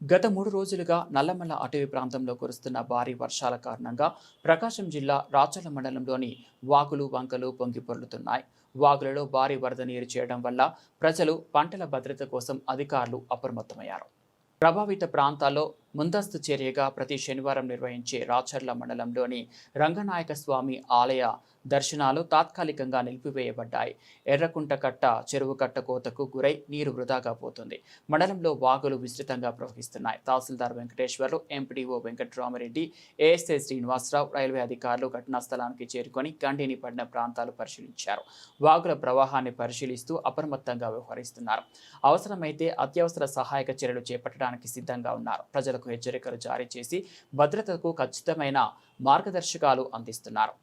గత మూడు రోజులుగా నల్లమల్ల అటవీ ప్రాంతంలో కురుస్తున్న భారీ వర్షాల కారణంగా ప్రకాశం జిల్లా రాచర్ల మండలంలోని వాగులు వంకలు పొంగి పొర్లుతున్నాయి. వాగులలో భారీ వరద నీరు చేయడం వల్ల ప్రజలు పంటల భద్రత కోసం అధికారులు అప్రమత్తమయ్యారు. ప్రభావిత ప్రాంతాల్లో ముందస్తు చర్యగా ప్రతి శనివారం నిర్వహించే రాచర్ల మండలంలోని రంగనాయక స్వామి ఆలయ దర్శనాలు తాత్కాలికంగా నిలిపివేయబడ్డాయి. ఎర్రకుంట కట్ట చెరువు కట్ట కోతకు గురై నీరు వృధాగా పోతుంది. మండలంలో వాగులు విస్తృతంగా ప్రవహిస్తున్నాయి. తహసీల్దార్ Venkateswarlu MPDO Venkataramareddy ASI Srinivasarao railway అధికారులు ఘటనా స్థలానికి చేరుకొని గండిని పడిన ప్రాంతాలు పరిశీలించారు. వాగుల ప్రవాహాన్ని పరిశీలిస్తూ అప్రమత్తంగా వ్యవహరిస్తున్నారు. అవసరమైతే అత్యవసర సహాయక చర్యలు చేపట్టడానికి సిద్ధంగా ఉన్నారు. ప్రజలకు హెచ్చరికలు జారీ చేసి భద్రతకు ఖచ్చితమైన మార్గదర్శకాలు అందిస్తున్నారు.